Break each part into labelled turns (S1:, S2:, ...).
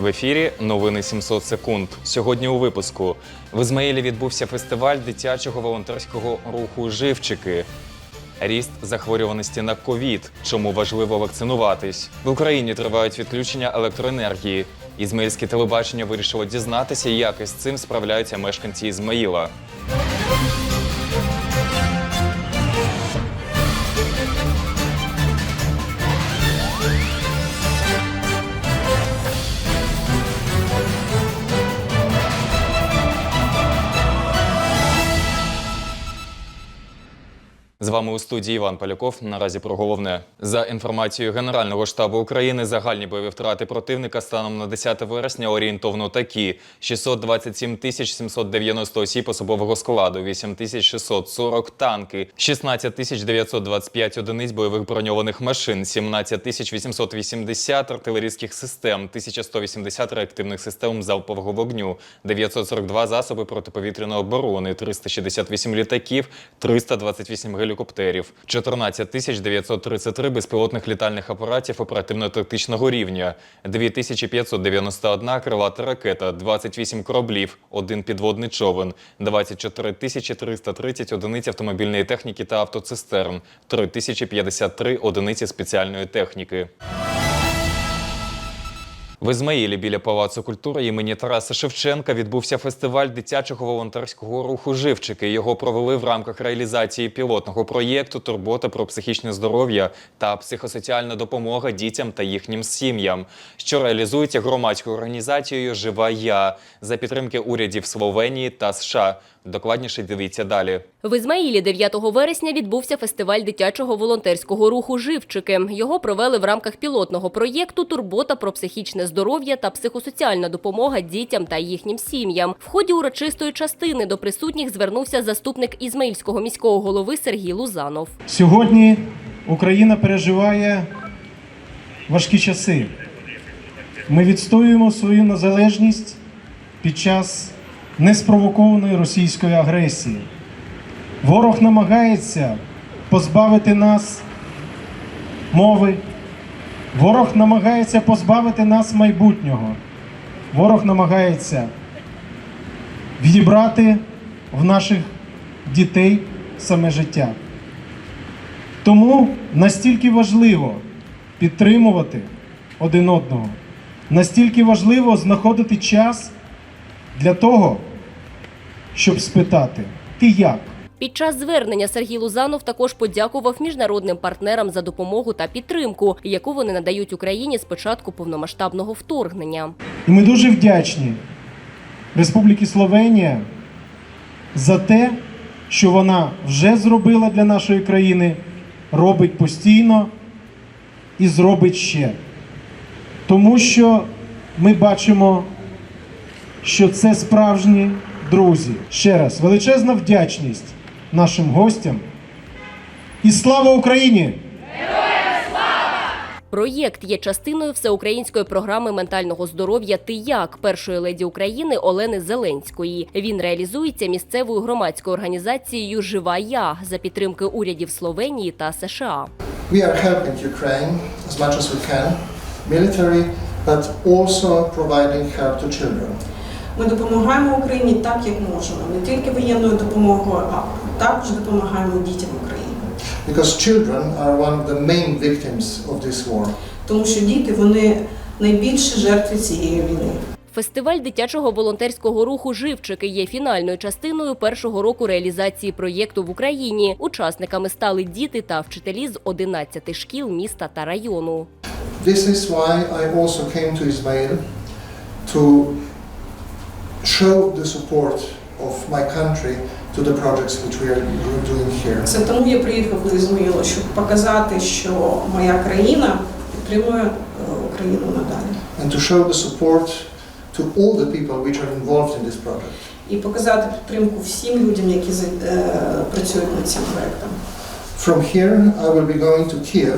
S1: В ефірі новини 700 секунд. Сьогодні у випуску в Ізмаїлі відбувся фестиваль дитячого волонтерського руху Живчики. Ріст захворюваності на ковід. Чому важливо вакцинуватись? В Україні тривають відключення електроенергії. Ізмаїльське телебачення вирішило дізнатися, як із цим справляються мешканці Ізмаїла. З вами у студії Іван Поляков. Наразі про головне за інформацією Генерального штабу України. Загальні бойові втрати противника станом на 10 вересня орієнтовно такі: 627 тисяч 790 осіб особового складу, 8 тисяч 640 танки, 16 тисяч 925 одиниць бойових броньованих машин, 17 тисяч 880 артилерійських систем, 1180 реактивних систем залпового вогню, 942 засоби протиповітряної оборони, 368 літаків, 328 гелікоптерів, 14 тисяч 933 безпілотних літальних апаратів оперативно-тактичного рівня, 2591 крилата ракета, 28 кораблів, один підводний човен, 24 тисячі 330 одиниць автомобільної техніки та автоцистерн, 3053 одиниці спеціальної техніки. В Ізмаїлі біля Палацу культури імені Тараса Шевченка відбувся фестиваль дитячого волонтерського руху Живчики. Його провели в рамках реалізації пілотного проєкту Турбота про психічне здоров'я та психосоціальна допомога дітям та їхнім сім'ям, що реалізується громадською організацією Жива Я за підтримки урядів Словенії та США. Докладніше дивіться далі.
S2: В Ізмаїлі 9 вересня відбувся фестиваль дитячого волонтерського руху Живчики. Його провели в рамках пілотного проєкту Турбота про психічне здоров'я та психосоціальна допомога дітям та їхнім сім'ям. В ході урочистої частини до присутніх звернувся заступник Ізмаїльського міського голови Сергій Лузанов.
S3: Сьогодні Україна переживає важкі часи. Ми відстоюємо свою незалежність під час неспровокованої російської агресії. Ворог намагається позбавити нас мови. Ворог намагається позбавити нас майбутнього. Ворог намагається відібрати в наших дітей саме життя. Тому настільки важливо підтримувати один одного, настільки важливо знаходити час для того, щоб спитати, ти як?
S2: Під час звернення Сергій Лузанов також подякував міжнародним партнерам за допомогу та підтримку, яку вони надають Україні з початку повномасштабного вторгнення.
S3: І ми дуже вдячні Республіки Словенія за те, що вона вже зробила для нашої країни, робить постійно і зробить ще. Тому що ми бачимо, що це справжні друзі. Ще раз величезна вдячність нашим гостям. І слава Україні!
S2: Проєкт є частиною всеукраїнської програми ментального здоров'я Ти як першої леді України Олени Зеленської. Він реалізується місцевою громадською організацією Жива Я за підтримки урядів Словенії та США.
S4: We are helping Ukraine as much as we can, military, but also providing help to children.
S5: Ми допомагаємо Україні так, як можемо, не тільки воєнною допомогою, а також допомагаємо дітям України.
S4: Because children are one of the main victims of this war.
S5: Тому що діти вони найбільші жертви цієї війни.
S2: Фестиваль дитячого волонтерського руху Живчики є фінальною частиною першого року реалізації проєкту в Україні. Учасниками стали діти та вчителі з 11 шкіл міста та району.
S4: This is why I also came to Ismail to show the support of my country to the projects which we are doing here.
S5: Це тому я приїхав до Ізмаїла, щоб показати, що моя країна підтримує е, Україну надалі.
S4: And to show the support to all the people which are involved in this project.
S5: І показати підтримку всім людям, які за- е, працюють над цим проектом.
S4: From here, I will be going to Kiev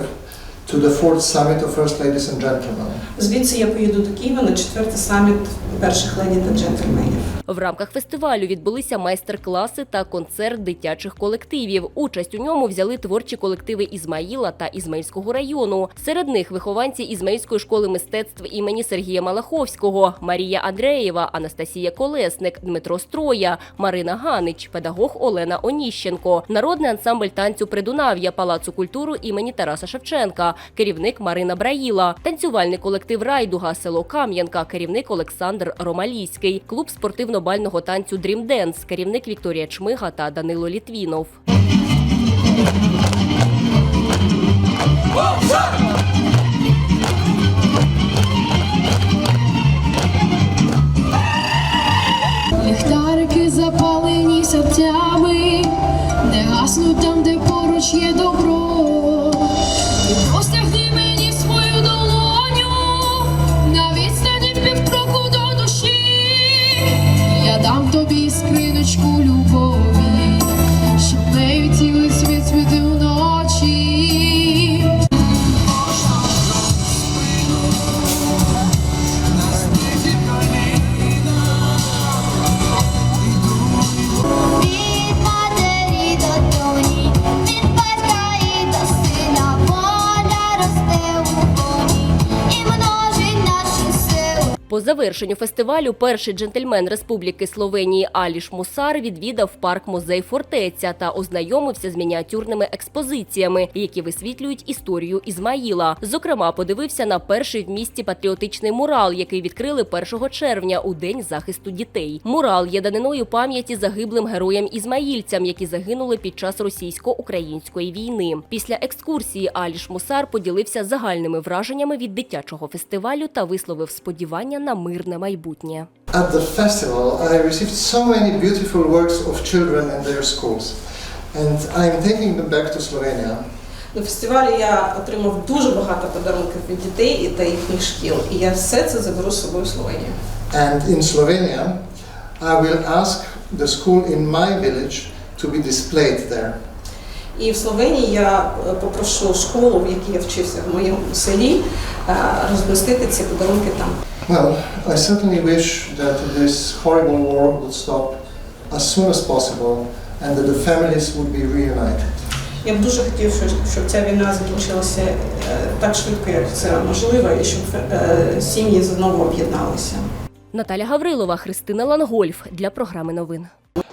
S4: to the fourth summit of First Ladies and Gentlemen.
S5: Звідси я поїду до Києва на четвертий саміт перших леді та джентльменів.
S2: В рамках фестивалю відбулися майстер-класи та концерт дитячих колективів. Участь у ньому взяли творчі колективи Ізмаїла та Ізмаїльського району. Серед них вихованці Ізмаїльської школи мистецтв імені Сергія Малаховського, Марія Андреєва, Анастасія Колесник, Дмитро Строя, Марина Ганич, педагог Олена Оніщенко, народний ансамбль танцю Придунав'я Палацу культуру імені Тараса Шевченка, керівник Марина Браїла, танцювальний колектив Райдуга, село Кам'янка, керівник Олександр Ромалійський, клуб спортивно-бального танцю Дрім Денс, керівник Вікторія Чмига та Данило Літвінов.
S6: Ліхтарики запалені серцями, не гаснуть
S2: завершенню фестивалю перший джентльмен Республіки Словенії Аліш Мусар відвідав парк музей фортеця та ознайомився з мініатюрними експозиціями, які висвітлюють історію Ізмаїла. Зокрема, подивився на перший в місті патріотичний мурал, який відкрили 1 червня у день захисту дітей. Мурал є даниною пам'яті загиблим героям ізмаїльцям, які загинули під час російсько-української війни. Після екскурсії Аліш Мусар поділився загальними враженнями від дитячого фестивалю та висловив сподівання на мирне майбутнє.
S4: At the festival, I received so many beautiful works of children in their schools, and I'm taking them back to Slovenia.
S5: На фестивалі я отримав дуже багато подарунків від дітей і та їхніх шкіл. І я все це заберу з собою в Словенію.
S4: And in Slovenia, I will ask the school in my village to be displayed there.
S5: І в Словенії я е, попрошу школу, в якій я вчився в моєму селі, е, розмістити ці подарунки там.
S4: Well, I certainly wish that this horrible war would stop as soon as possible and that the families would be reunited.
S5: Я б дуже хотів, щоб, щоб ця війна закінчилася е, так швидко, як це можливо, і щоб е, сім'ї знову об'єдналися.
S2: Наталя Гаврилова, Христина Лангольф для програми новин.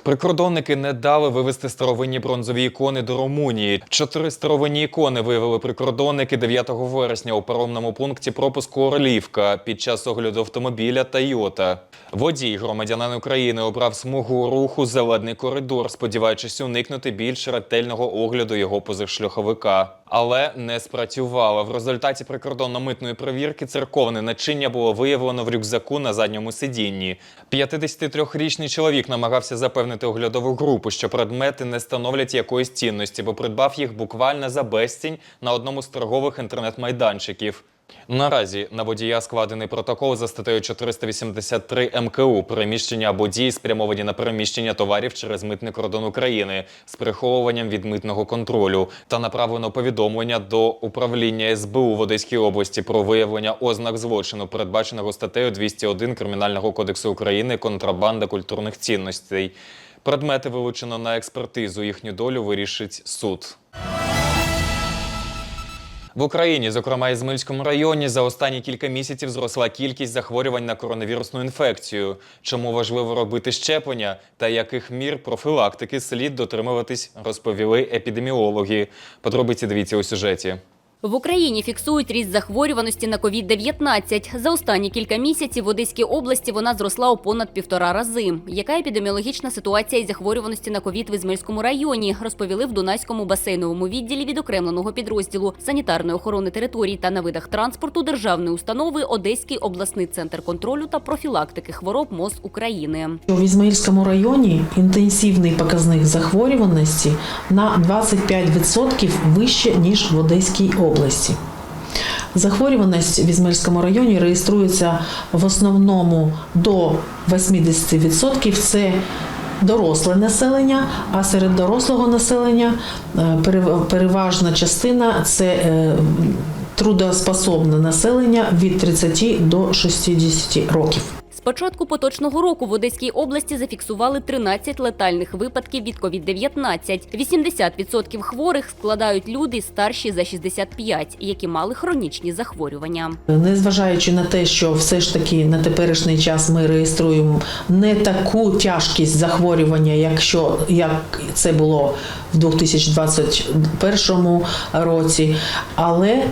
S1: Прикордонники не дали вивезти старовинні бронзові ікони до Румунії. Чотири старовинні ікони виявили прикордонники 9 вересня у паромному пункті пропуску Орлівка під час огляду автомобіля Тойота. Водій, громадянин України, обрав смугу руху зелений коридор, сподіваючись уникнути більш ретельного огляду його позашлюховика. Але не спрацювала. В результаті прикордонно-митної перевірки церковне начиння було виявлено в рюкзаку на задньому сидінні. 53-річний чоловік намагався запевнити оглядову групу, що предмети не становлять якоїсь цінності, бо придбав їх буквально за безцінь на одному з торгових інтернет-майданчиків. Наразі на водія складений протокол за статтею 483 МКУ переміщення або дії спрямовані на переміщення товарів через митний кордон України з приховуванням від митного контролю та направлено повідомлення до управління СБУ в Одеській області про виявлення ознак злочину, передбаченого статтею 201 Кримінального кодексу України контрабанда культурних цінностей. Предмети вилучено на експертизу. Їхню долю вирішить суд. В Україні, зокрема Ізмельському районі, за останні кілька місяців зросла кількість захворювань на коронавірусну інфекцію. Чому важливо робити щеплення та яких мір профілактики слід дотримуватись, розповіли епідеміологи. Подробиці дивіться у сюжеті.
S2: В Україні фіксують ріст захворюваності на COVID-19. За останні кілька місяців в Одеській області вона зросла у понад півтора рази. Яка епідеміологічна ситуація із захворюваності на ковід в Ізмельському районі, розповіли в Дунайському басейновому відділі відокремленого підрозділу санітарної охорони територій та на видах транспорту державної установи Одеський обласний центр контролю та профілактики хвороб МОЗ України.
S7: В Ізмаїльському районі інтенсивний показник захворюваності на 25% вище, ніж в Одеській області. Захворюваність в Ізмаїльському районі реєструється в основному до 80% – це доросле населення, а серед дорослого населення е, переважна частина це е, трудоспособне населення від 30 до 60 років.
S8: З початку поточного року в Одеській області зафіксували 13 летальних випадків від COVID-19. 80% хворих складають люди старші за 65, які мали хронічні захворювання.
S7: Незважаючи на те, що все ж таки на теперішній час ми реєструємо не таку тяжкість захворювання, якщо як це було в 2021 році, але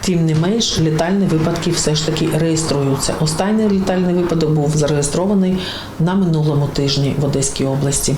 S7: тим не менш літальні випадки все ж таки реєструються. Останній літальний випадок був зареєстрований на минулому тижні в Одеській області.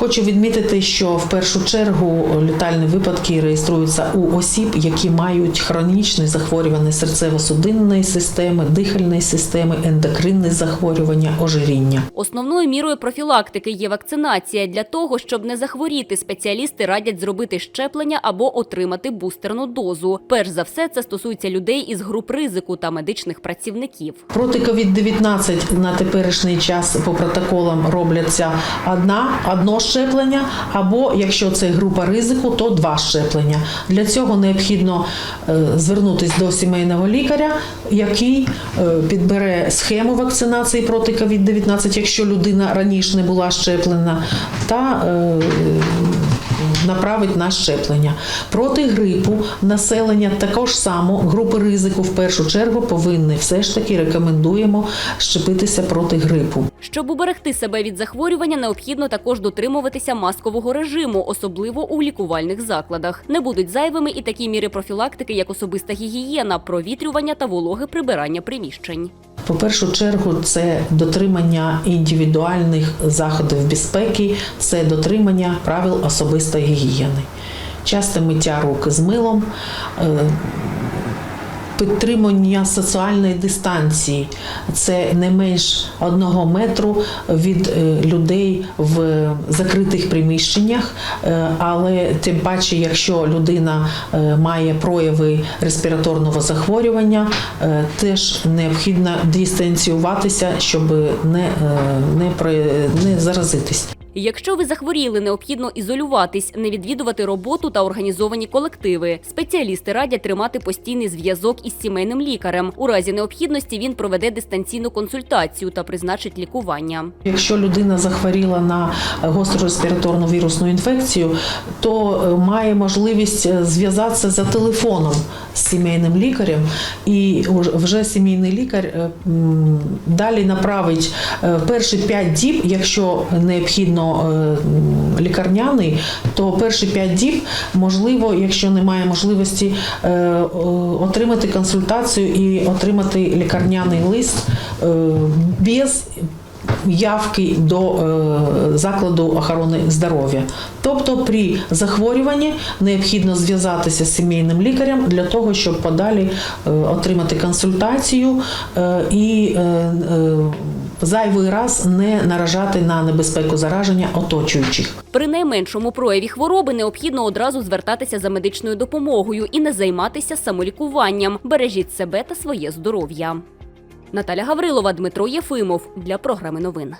S7: Хочу відмітити, що в першу чергу літальні випадки реєструються у осіб, які мають хронічні захворювання серцево-судинної системи, дихальної системи, ендокринні захворювання, ожиріння.
S8: Основною мірою профілактики є вакцинація. Для того, щоб не захворіти, спеціалісти радять зробити щеплення або отримати бустерну дозу. Перш за все, це стосується людей із груп ризику та медичних працівників.
S7: Проти COVID-19 на теперішній час по протоколам робляться одна, одно щеплення, або якщо це група ризику, то два щеплення. Для цього необхідно е, звернутися до сімейного лікаря, який е, підбере схему вакцинації проти COVID-19, якщо людина раніше не була щеплена, та е, направить на щеплення. Проти грипу населення також само групи ризику в першу чергу повинні все ж таки рекомендуємо щепитися проти грипу.
S8: Щоб уберегти себе від захворювання, необхідно також дотримуватися маскового режиму, особливо у лікувальних закладах. Не будуть зайвими і такі міри профілактики, як особиста гігієна, провітрювання та вологе прибирання приміщень.
S7: По першу чергу, це дотримання індивідуальних заходів безпеки, це дотримання правил особистої гігієни. Часте миття рук з милом, е, підтримання соціальної дистанції це не менш одного метру від е, людей в закритих приміщеннях, Е, але тим паче, якщо людина е, має прояви респіраторного захворювання, теж необхідно дистанціюватися, щоб не, не, не заразитись.
S8: Якщо ви захворіли, необхідно ізолюватись, не відвідувати роботу та організовані колективи. Спеціалісти радять тримати постійний зв'язок із сімейним лікарем. У разі необхідності він проведе дистанційну консультацію та призначить лікування.
S7: Якщо людина захворіла на гостру респіраторну вірусну інфекцію, то е, має можливість е, зв'язатися за телефоном з сімейним лікарем, і вже сімейний лікар е, далі направить перші 5 діб, якщо необхідно е, м, лікарняний, то перші 5 діб можливо, якщо немає можливості е, отримати консультацію і отримати лікарняний лист е, без явки до е, закладу охорони здоров'я. Тобто при захворюванні необхідно зв'язатися з сімейним лікарем для того, щоб подалі е, отримати консультацію е, і е, е, зайвий раз не наражати на небезпеку зараження оточуючих.
S8: При найменшому прояві хвороби необхідно одразу звертатися за медичною допомогою і не займатися самолікуванням. Бережіть себе та своє здоров'я. Наталя Гаврилова, Дмитро Єфимов для програми новин.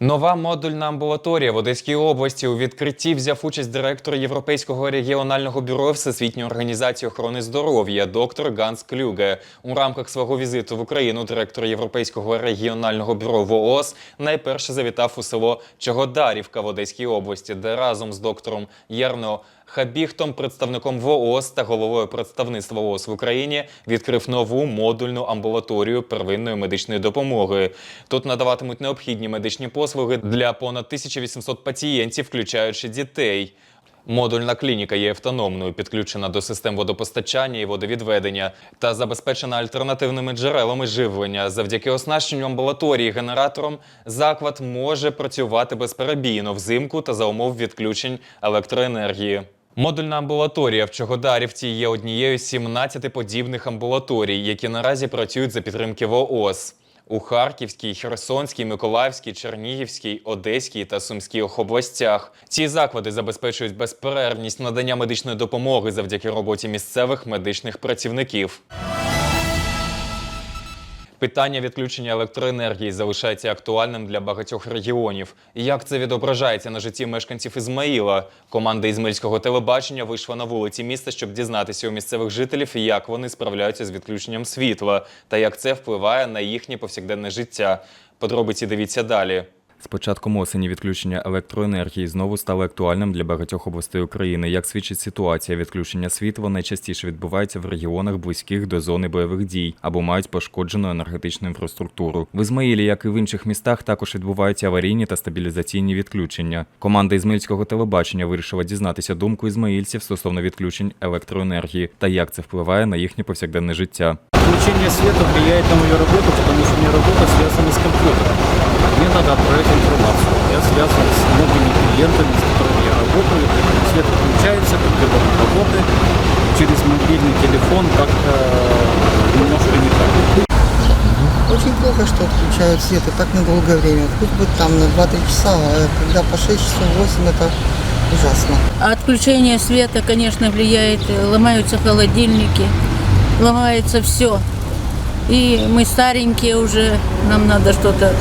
S1: Нова модульна амбулаторія в Одеській області у відкритті взяв участь директор Європейського регіонального бюро Всесвітньої організації охорони здоров'я доктор Ганс Клюге. У рамках свого візиту в Україну директор Європейського регіонального бюро ВООЗ найперше завітав у село Чогодарівка в Одеській області, де разом з доктором Єрно Хабіхтом, представником ВООЗ та головою представництва ВООЗ в Україні, відкрив нову модульну амбулаторію первинної медичної допомоги. Тут надаватимуть необхідні медичні послуги для понад 1800 пацієнтів, включаючи дітей. Модульна клініка є автономною, підключена до систем водопостачання і водовідведення та забезпечена альтернативними джерелами живлення. Завдяки оснащенню амбулаторії генератором заклад може працювати безперебійно взимку та за умов відключень електроенергії. Модульна амбулаторія в Чогодарівці є однією з 17 подібних амбулаторій, які наразі працюють за підтримки ВООЗ. У Харківській, Херсонській, Миколаївській, Чернігівській, Одеській та Сумській областях ці заклади забезпечують безперервність надання медичної допомоги завдяки роботі місцевих медичних працівників. Питання відключення електроенергії залишається актуальним для багатьох регіонів. Як це відображається на житті мешканців Ізмаїла? Команда Ізмельського телебачення вийшла на вулиці міста, щоб дізнатися у місцевих жителів, як вони справляються з відключенням світла та як це впливає на їхнє повсякденне життя. Подробиці дивіться далі. З початком осені відключення електроенергії знову стало актуальним для багатьох областей України. Як свідчить ситуація, відключення світла найчастіше відбувається в регіонах близьких до зони бойових дій або мають пошкоджену енергетичну інфраструктуру. В Ізмаїлі, як і в інших містах, також відбуваються аварійні та стабілізаційні відключення. Команда ізмаїльського телебачення вирішила дізнатися думку ізмаїльців стосовно відключень електроенергії та як це впливає на їхнє повсякденне життя.
S9: Включение света влияет на мою работу, потому что у меня работа связана с компьютером. Мне надо отправить информацию. Я связан с многими клиентами, с которыми я работаю. Свет включается, компьютер работает. Через мобильный телефон как-то немножко не так.
S10: Очень плохо, что отключают свет и так на долгое время. Хоть бы там на 2-3 часа, а когда по 6 часов 8, это ужасно.
S11: Отключение света, конечно, влияет, э, ломаются холодильники, ломается все. И мы старенькие уже, нам надо что-то,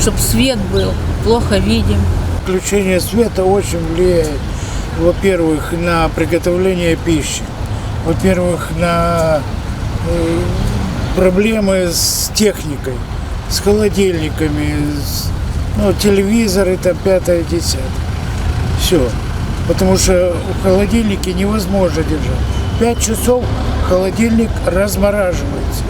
S11: чтобы свет был, плохо видим.
S12: Включение света очень влияет, во-первых, на приготовление пищи, во-первых, на э, проблемы с техникой, с холодильниками, с, ну, телевизоры, там, пятое, десятое. Все. Потому что в холодильнике невозможно держать. Пять часов холодильник размораживается.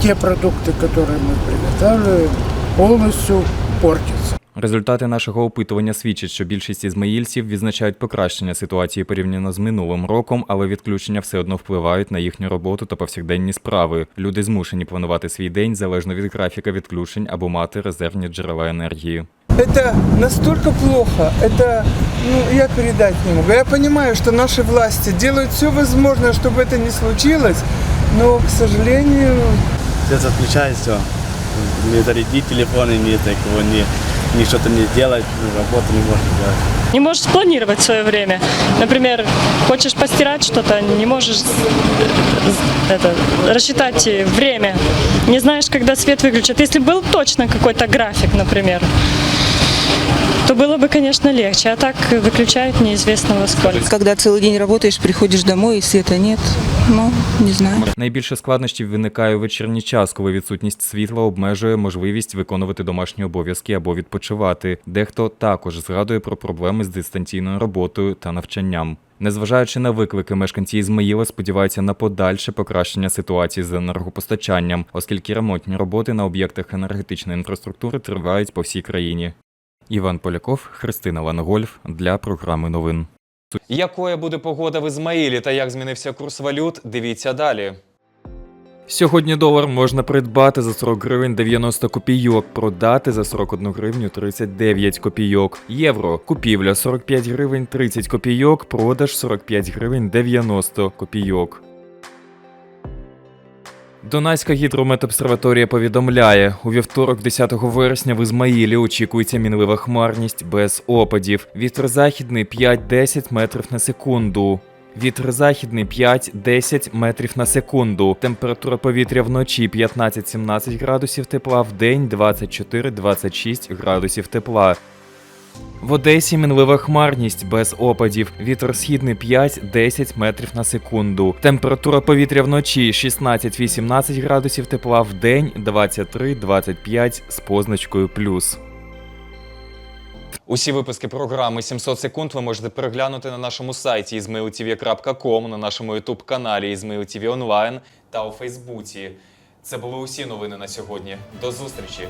S12: Те продукты, которые мы приготавливаем, полностью портятся.
S1: Результати нашого опитування свідчать, що більшість ізмаїльців відзначають покращення ситуації порівняно з минулим роком, але відключення все одно впливають на їхню роботу та повсякденні справи. Люди змушені планувати свій день залежно від графіка відключень або мати резервні джерела енергії.
S12: Это настолько плохо, это, ну, я передать не могу. Я понимаю, что наши власти делают все возможное, чтобы это не случилось, но, к сожалению,
S9: Свет отключает все. Не зарядить телефон, не такого, не, ни что-то не делать, работу не можно делать.
S11: Не можешь спланировать свое время. Например, хочешь постирать что-то, не можешь э, это, рассчитать время. Не знаешь, когда свет выключат. Если был точно какой-то график, например, то было бы, конечно, легче. А так выключают неизвестно во сколько.
S10: Когда целый день работаешь, приходишь домой и света нет, ну, не знаю.
S1: Найбільше складнощів виникає у вечірній час, коли відсутність світла обмежує можливість виконувати домашні обов'язки або відпочивати. Дехто також згадує про проблеми з дистанційною роботою та навчанням. Незважаючи на виклики, мешканці Ізмаїла сподіваються на подальше покращення ситуації з енергопостачанням, оскільки ремонтні роботи на об'єктах енергетичної інфраструктури тривають по всій країні. Іван Поляков, Христина Лангольф для програми новин. Якою буде погода в Ізмаїлі та як змінився курс валют? Дивіться далі. Сьогодні долар можна придбати за 40 гривень 90 копійок, продати за 41 гривню 39 копійок. Євро купівля 45 гривень 30 копійок, продаж 45 гривень 90 копійок. Донацька гідрометобсерваторія повідомляє, у вівторок, 10 вересня, в Ізмаїлі очікується мінлива хмарність без опадів. Вітер західний 5-10 метрів на секунду. Вітер західний 5-10 метрів на секунду. Температура повітря вночі 15-17 градусів тепла, в день 24-26 градусів тепла. В Одесі мінлива хмарність без опадів. Вітер східний 5-10 метрів на секунду. Температура повітря вночі 16-18 градусів тепла, в день 23-25 з позначкою плюс. Усі випуски програми 700 секунд ви можете переглянути на нашому сайті izmailtv.com, на нашому youtube каналі izmailtv онлайн та у Фейсбуці. Це були усі новини на сьогодні. До зустрічі!